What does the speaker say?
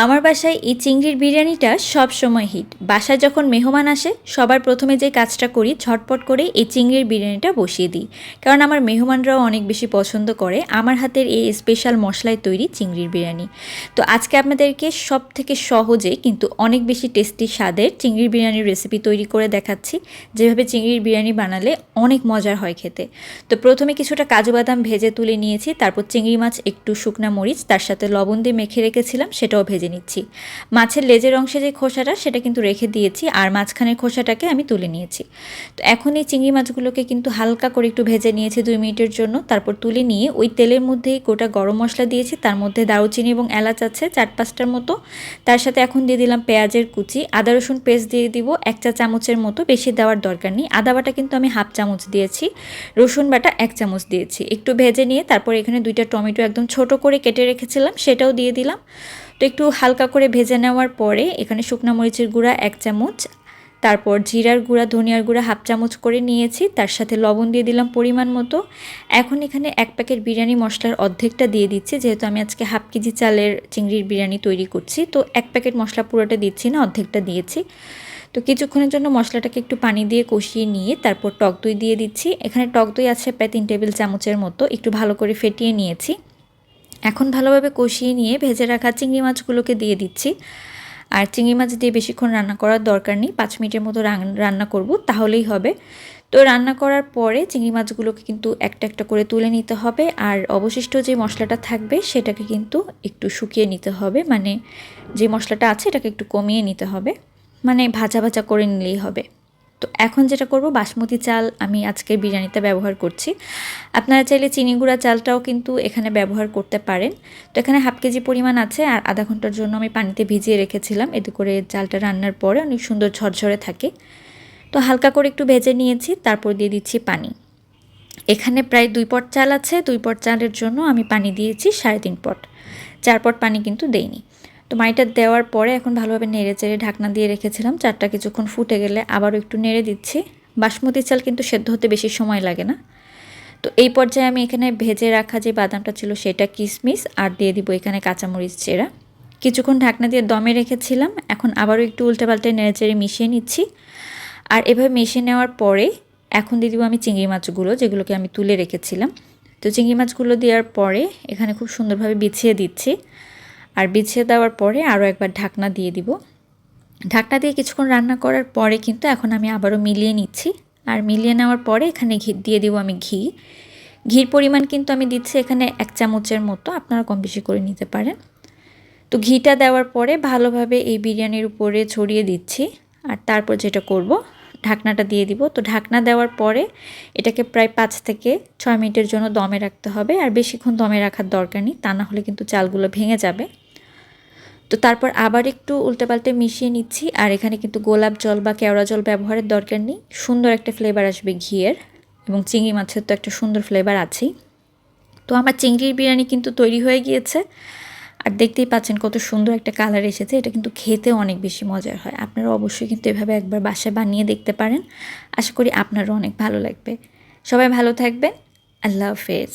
আমার বাসায় এই চিংড়ির বিরিয়ানিটা সব সময় হিট। বাসায় যখন মেহমান আসে, সবার প্রথমে যে কাজটা করি, ঝটপট করে এই চিংড়ির বিরিয়ানিটা বসিয়ে দিই। কারণ আমার মেহমানরাও অনেক বেশি পছন্দ করে আমার হাতের এই স্পেশাল মশলায় তৈরি চিংড়ির বিরিয়ানি। তো আজকে আপনাদেরকে সব থেকে সহজে কিন্তু অনেক বেশি টেস্টি স্বাদের চিংড়ির বিরিয়ানির রেসিপি তৈরি করে দেখাচ্ছি। যেভাবে চিংড়ির বিরিয়ানি বানালে অনেক মজার হয় খেতে। তো প্রথমে কিছুটা কাজু বাদাম ভেজে তুলে নিয়েছি, তারপর চিংড়ি মাছ, একটু শুকনা মরিচ, তার সাথে লবণ দিয়ে মেখে রেখেছিলাম, সেটাও ভেজে নিচ্ছি। মাছের লেজের অংশে যে খোসাটা, সেটা কিন্তু রেখে দিয়েছি আর মাঝখানের খোসাটাকে আমি তুলে নিয়েছি। তো এখন এই চিংড়ি মাছগুলোকে কিন্তু হালকা করে একটু ভেজে নিয়েছি দুই মিনিটের জন্য। তারপর তুলে নিয়ে ওই তেলের মধ্যেই গোটা গরম মশলা দিয়েছি। তার মধ্যে দারুচিনি এবং এলাচ আছে চার পাঁচটার মতো। তার সাথে এখন দিয়ে দিলাম পেঁয়াজের কুচি। আদা, রসুন পেস্ট দিয়ে দিব এক চা চামচের মতো। বেশি দেওয়ার দরকার নেই। আদা বাটা কিন্তু আমি হাফ চামচ দিয়েছি। রসুন বাটা এক চামচ দিয়েছি। একটু ভেজে নিয়ে তারপর এখানে দুইটা টমেটো একদম ছোট করে কেটে রেখেছিলাম, সেটাও দিয়ে দিলাম। তো একটু হালকা করে ভেজে নেওয়ার পরে এখানে শুকনো মরিচের গুঁড়া এক চামচ, তারপর জিরার গুঁড়া, ধনিয়ার গুঁড়া হাফ চামচ করে নিয়েছি, তার সাথে লবণ দিয়ে দিলাম পরিমাণ মতো। এখন এখানে এক প্যাকেট বিরিয়ানি মশলার অর্ধেকটা দিয়ে দিচ্ছি, যেহেতু আমি আজকে হাফ কেজি চালের চিংড়ির বিরিয়ানি তৈরি করছি, তো এক প্যাকেট মশলা পুরোটা দিচ্ছি না, অর্ধেকটা দিয়েছি। তো কিছুক্ষণের জন্য মশলাটাকে একটু পানি দিয়ে কষিয়ে নিয়ে তারপর টক দই দিয়ে দিচ্ছি। এখানে টক দই আছে প্রায় তিন টেবিল চামচের মতো, একটু ভালো করে ফেটিয়ে নিয়েছি। এখন ভালোভাবে কষিয়ে নিয়ে ভেজে রাখা চিংড়ি মাছগুলোকে দিয়ে দিচ্ছি। আর চিংড়ি মাছ দিয়ে বেশিক্ষণ রান্না করার দরকার নেই, পাঁচ মিনিটের মতো রান্না করব, তাহলেই হবে। তো রান্না করার পরে চিংড়ি মাছগুলোকে কিন্তু একটা একটা করে তুলে নিতে হবে, আর অবশিষ্ট যে মশলাটা থাকবে সেটাকে কিন্তু একটু শুকিয়ে নিতে হবে মানে যে মশলাটা আছে এটাকে একটু কমিয়ে নিতে হবে মানে ভাজা ভাজা করে নিলেই হবে। তো এখন যেটা করব, বাসমতি চাল আমি আজকের বিরিয়ানিতে ব্যবহার করছি। আপনারা চাইলে চিনি গুঁড়া চালটাও কিন্তু এখানে ব্যবহার করতে পারেন। তো এখানে হাফ কেজি পরিমাণ আছে আর আধা ঘণ্টার জন্য আমি পানিতে ভিজিয়ে রেখেছিলাম। এতে করে চালটা রান্নার পরে অনেক সুন্দর ঝরঝরে থাকে। তো হালকা করে একটু ভেজে নিয়েছি, তারপর দিয়ে দিচ্ছি পানি। এখানে প্রায় দুই পট চাল আছে, দুই পট চালের জন্য আমি পানি দিয়েছি সাড়ে তিন পট। চার পট পানি কিন্তু দেইনি। তো মাইটা দেওয়ার পরে এখন ভালোভাবে নেড়ে চেড়ে ঢাকনা দিয়ে রেখেছিলাম। চারটা কিছুক্ষণ ফুটে গেলে আবারও একটু নেড়ে দিচ্ছি। বাসমতি চাল কিন্তু সেদ্ধ হতে বেশি সময় লাগে না। তো এই পর্যায়ে আমি এখানে ভেজে রাখা যে বাদামটা ছিল সেটা কিশমিশ আর দিয়ে দিব এখানে কাঁচামরিচ চেরা। কিছুক্ষণ ঢাকনা দিয়ে দমে রেখেছিলাম। এখন আবারও একটু উল্টে পাল্টে নেড়ে চেড়ে মিশিয়ে নিচ্ছি। আর এভাবে মিশিয়ে নেওয়ার পরে এখন দিয়ে দিব আমি চিংড়ি মাছগুলো, যেগুলোকে আমি তুলে রেখেছিলাম। তো চিংড়ি মাছগুলো দেওয়ার পরে এখানে খুব সুন্দরভাবে বিছিয়ে দিচ্ছি। আর বিছিয়ে দেওয়ার পরে আরও একবার ঢাকনা দিয়ে দিব। ঢাকনা দিয়ে কিছুক্ষণ রান্না করার পরে কিন্তু এখন আমি আবারও মিলিয়ে নিচ্ছি। আর মিলিয়ে নেওয়ার পরে এখানে ঘি দিয়ে দিব আমি ঘি। ঘির পরিমাণ কিন্তু আমি দিচ্ছি এখানে এক চামচের মতো, আপনারা কম বেশি করে নিতে পারেন। তো ঘিটা দেওয়ার পরে ভালোভাবে এই বিরিয়ানির উপরে ছড়িয়ে দিচ্ছি। আর তারপর যেটা করব, ঢাকনাটা দিয়ে দিব। তো ঢাকনা দেওয়ার পরে এটাকে প্রায় পাঁচ থেকে ছয় মিনিটের জন্য দমে রাখতে হবে। আর বেশিক্ষণ দমে রাখার দরকার নেই, তা না হলে কিন্তু চালগুলো ভেঙে যাবে। তো তারপর আবার একটু উল্টে পাল্টে মিশিয়ে নিচ্ছি, আর এখানে কিন্তু গোলাপ জল বা কেওড়া জল ব্যবহারের দরকার নেই। সুন্দর একটা ফ্লেভার আসবে ঘিয়ের, এবং চিংড়ি মাছের তো একটা সুন্দর ফ্লেভার আছেই। তো আমার চিংড়ির বিরিয়ানি কিন্তু তৈরি হয়ে গিয়েছে, আর দেখতেই পাচ্ছেন কত সুন্দর একটা কালার এসেছে, এটা কিন্তু খেতে অনেক বেশি মজার হয়। আপনারা অবশ্যই কিন্তু এভাবে একবার বাসায় বানিয়ে দেখতে পারেন, আশা করি আপনারও অনেক ভালো লাগবে। সবাই ভালো থাকবেন, আল্লাহ হাফেজ।